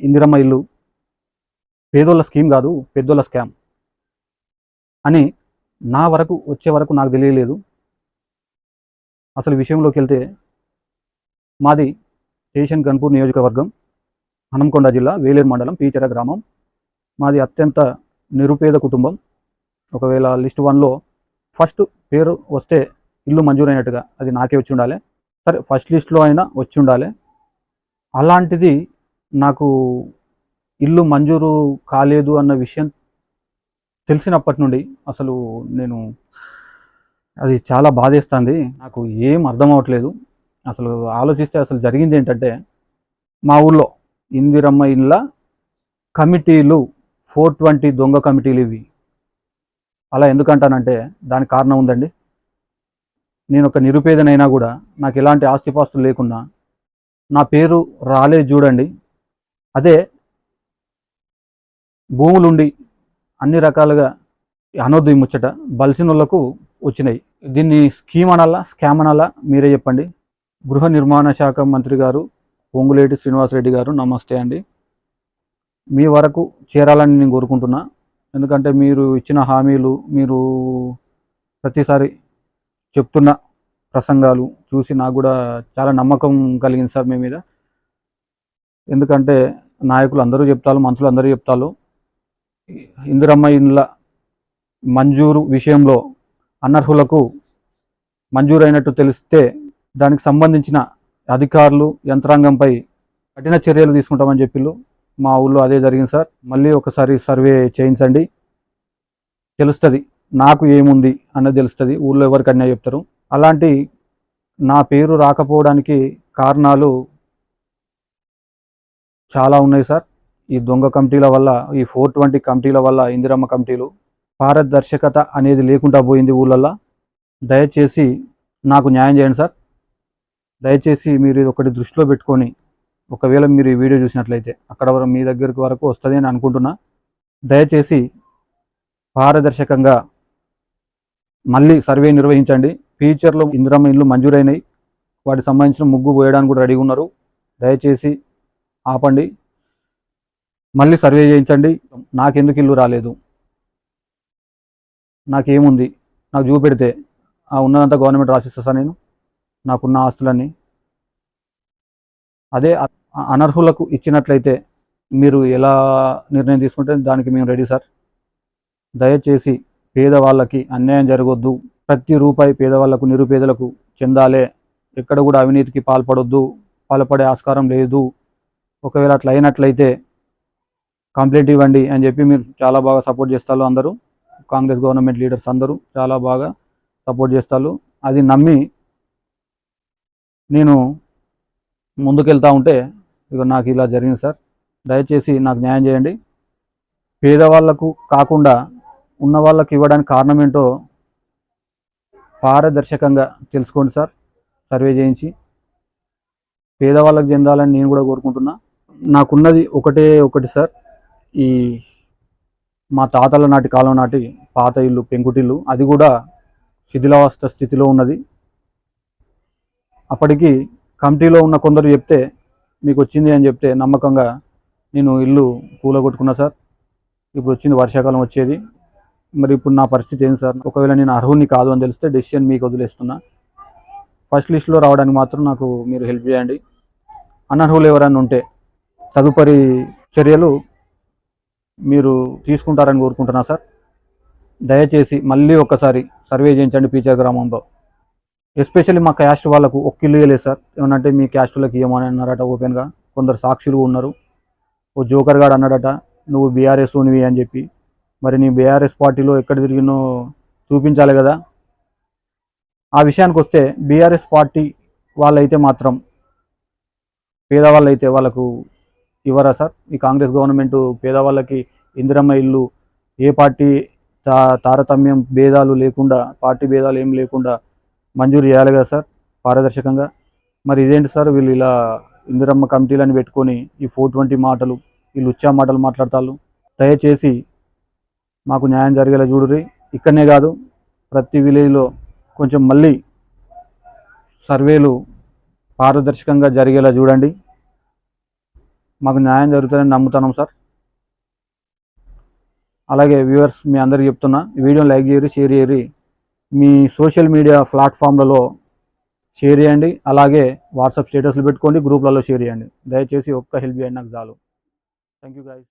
ఇందిరమ్మ ఇల్లు. పేదోళ్ళ స్కీమ్ కాదు పెద్దోళ్ళ స్కామ్. అని నా వరకు వచ్చే వరకు నాకు తెలియలేదు. అసలు విషయంలోకి వెళ్తే మాది స్టేషన్ గన్పూర్ నియోజకవర్గం హనంకొండ జిల్లా వేలేరు మండలం పీచర గ్రామం. మాది అత్యంత నిరుపేద కుటుంబం. ఒకవేళ లిస్ట్ వన్లో ఫస్ట్ పేరు వస్తే ఇల్లు మంజూరైనట్టుగా అది నాకే వచ్చి ఉండాలి. సరే ఫస్ట్ లిస్ట్లో అయినా వచ్చి ఉండాలి. అలాంటిది నాకు ఇల్లు మంజూరు కాలేదు అన్న విషయం తెలిసినప్పటి నుండి అసలు నేను అది చాలా బాధేస్తుంది. నాకు ఏం అర్థం అవ్వట్లేదు అసలు ఆలోచిస్తే అసలు జరిగింది ఏంటంటే మా ఊళ్ళో ఇందిరమ్మ ఇళ్ళ కమిటీలు ఫోర్ ట్వంటీ దొంగ కమిటీలు ఇవి. అలా ఎందుకంటానంటే దానికి కారణం ఉందండి. నేను ఒక నిరుపేదనైనా కూడా నాకు ఎలాంటి ఆస్తిపాస్తులు లేకున్నా నా పేరు రాలేదు చూడండి. అదే భూములుండి అన్ని రకాలుగా అనొద్దు ఈ ముచ్చట బలిసినోళ్ళకు వచ్చినాయి. దీన్ని స్కీమ్ అనాలా స్కామ్ అనాలా? మీరే చెప్పండి. గృహ నిర్మాణ శాఖ మంత్రి గారు పొంగులేటి శ్రీనివాసరెడ్డి గారు నమస్తే అండి. మీ వరకు చేరాలని నేను కోరుకుంటున్నా. ఎందుకంటే మీరు ఇచ్చిన హామీలు మీరు ప్రతిసారి చెప్తున్న ప్రసంగాలు చూసి నాకు కూడా చాలా నమ్మకం కలిగింది సార్ మీ మీద. ఎందుకంటే నాయకులు అందరూ చెప్తారు మంత్రులు అందరూ చెప్తారు. ఇందిరమ్మ ఇండ్ల మంజూరు విషయంలో అనర్హులకు మంజూరైనట్టు తెలిస్తే దానికి సంబంధించిన అధికారులు యంత్రాంగంపై కఠిన చర్యలు తీసుకుంటామని చెప్పిళ్ళు. మా ఊళ్ళో అదే జరిగింది సార్. మళ్ళీ ఒకసారి సర్వే చేయించండి. తెలుస్తుంది. నాకు ఏముంది అన్నది తెలుస్తుంది. ఊళ్ళో ఎవరికన్నా చెప్తారు. అలాంటి నా పేరు రాకపోవడానికి కారణాలు చాలా ఉన్నాయి సార్. ఈ దొంగ కమిటీల వల్ల ఈ ఫోర్ ట్వంటీ కమిటీల వల్ల ఇందిరమ్మ కమిటీలు పారదర్శకత అనేది లేకుండా పోయింది ఊళ్ళల్లో దయచేసి నాకు న్యాయం చేయండి సార్. దయచేసి మీరు ఇది ఒకటి దృష్టిలో పెట్టుకొని ఒకవేళ మీరు ఈ వీడియో చూసినట్లయితే అక్కడ వరకు మీ దగ్గరకు వరకు వస్తుంది అని అనుకుంటున్నా. దయచేసి పారదర్శకంగా మళ్ళీ సర్వే నిర్వహించండి. ఫ్యూచర్లో ఇందిరమ్మ ఇండ్లు మంజూరైనాయి. వాటికి సంబంధించిన ముగ్గు పోయడానికి కూడా రెడీగా ఉన్నారు. దయచేసి ఆపండి. మళ్ళీ సర్వే చేయించండి. నాకెందుకు ఇల్లు రాలేదు? నాకేముంది? నాకు చూపెడితే ఆ ఉన్నదంతా గవర్నమెంట్ రాసిస్తా నేను. నాకున్న ఆస్తులన్నీ. అదే అనర్హులకు ఇచ్చినట్లయితే మీరు ఎలా నిర్ణయం తీసుకుంటే దానికి మేము రెడీ సార్. దయచేసి పేదవాళ్ళకి అన్యాయం జరగొద్దు. ప్రతి రూపాయి పేదవాళ్ళకు నిరుపేదలకు చెందాలే. ఎక్కడ కూడా అవినీతికి పాల్పడొద్దు. పాల్పడే ఆస్కారం లేదు. ఒకవేళ అట్లా అయినట్లయితే కంప్లైంట్ ఇవ్వండి అని చెప్పి మీరు చాలా బాగా సపోర్ట్ చేస్తారు అందరూ. కాంగ్రెస్ గవర్నమెంట్ లీడర్స్ అందరూ చాలా బాగా సపోర్ట్ చేస్తారు. అది నమ్మి నేను ముందుకెళ్తా ఉంటే ఇక నాకు ఇలా జరిగింది సార్. దయచేసి నాకు న్యాయం చేయండి. పేదవాళ్ళకు కాకుండా ఉన్న వాళ్ళకి ఇవ్వడానికి కారణం ఏంటో పారదర్శకంగా తెలుసుకోండి సార్. సర్వే చేయించి పేదవాళ్ళకి చెందాలని నేను కూడా కోరుకుంటున్నా. నాకున్నది ఒకటే ఒకటి సార్. ఈ మా తాతల నాటి కాలం నాటి పాత ఇల్లు పెంకుటిల్లు అది కూడా శిథిలావస్థ స్థితిలో ఉన్నది. అప్పటికి కమిటీలో ఉన్న కొందరు చెప్తే మీకు వచ్చింది అని చెప్తే నమ్మకంగా నేను ఇల్లు కూలగొట్టుకున్నా సార్. ఇప్పుడు వచ్చింది వర్షాకాలం వచ్చేది. మరి ఇప్పుడు నా పరిస్థితి ఏంటి సార్? ఒకవేళ నేను అర్హుని కాదు అని తెలిస్తే డెసిషన్ మీకు వదిలేస్తున్నా. ఫస్ట్ లిస్ట్లో రావడానికి మాత్రం నాకు మీరు హెల్ప్ చేయండి. అనర్హులు ఎవరైనా ఉంటే తదుపరి చర్యలు మీరు తీసుకుంటారని కోరుకుంటున్నా సార్. దయచేసి మళ్ళీ ఒక్కసారి సర్వే చేయించండి పీచర్ గ్రామంలో. ఎస్పెషల్లీ మా క్యాస్ట్ వాళ్ళకు ఒక్క ఇల్లు లేదు సార్. ఏమనంటే మీ క్యాస్టులకు ఇవ్వమని అన్నారట ఓపెన్గా. కొందరు సాక్షులు ఉన్నారు. ఓ జోకర్ గాడు అన్నాడట నువ్వు బీఆర్ఎస్ ఉనివి అని చెప్పి. మరి నీ బీఆర్ఎస్ పార్టీలో ఎక్కడ తిరిగినో చూపించాలి కదా. ఆ విషయానికి వస్తే బీఆర్ఎస్ పార్టీ వాళ్ళైతే మాత్రం పేదవాళ్ళు అయితే వాళ్ళకు ఇవ్వరా సార్? ఈ కాంగ్రెస్ గవర్నమెంట్ పేదవాళ్ళకి ఇందిరమ్మ ఇల్లు ఏ పార్టీ తా తారతమ్యం భేదాలు లేకుండా పార్టీ భేదాలు ఏం లేకుండా మంజూరు చేయాలి కదా సార్ పారదర్శకంగా? మరి ఇదేంటి సార్ వీళ్ళు ఇలా ఇందిరమ్మ కమిటీలని పెట్టుకొని ఈ ఫోర్ ట్వంటీ మాటలు వీళ్ళు ఉచ్చా మాటలు మాట్లాడతారు దయచేసి మాకు న్యాయం జరిగేలా చూడుర్రి. ఇక్కడనే కాదు ప్రతి విలేజ్లో కొంచెం మళ్ళీ సర్వేలు పారదర్శకంగా జరిగేలా చూడండి. మాకు న్యాయం జరుగుతుందని నమ్ముతున్నాం సార్. అలాగే వ్యూవర్స్ మీ అందరికి చెప్తున్నా వీడియో వీడియోని లైక్ చేయరు షేర్ చేయరు మీ సోషల్ మీడియా ప్లాట్ఫామ్లలో షేర్ చేయండి. అలాగే వాట్సాప్ స్టేటస్లు పెట్టుకోండి గ్రూప్లలో షేర్ చేయండి. దయచేసి ఒక్క హెల్ప్ చేయండి నాకు చాలు. Thank you guys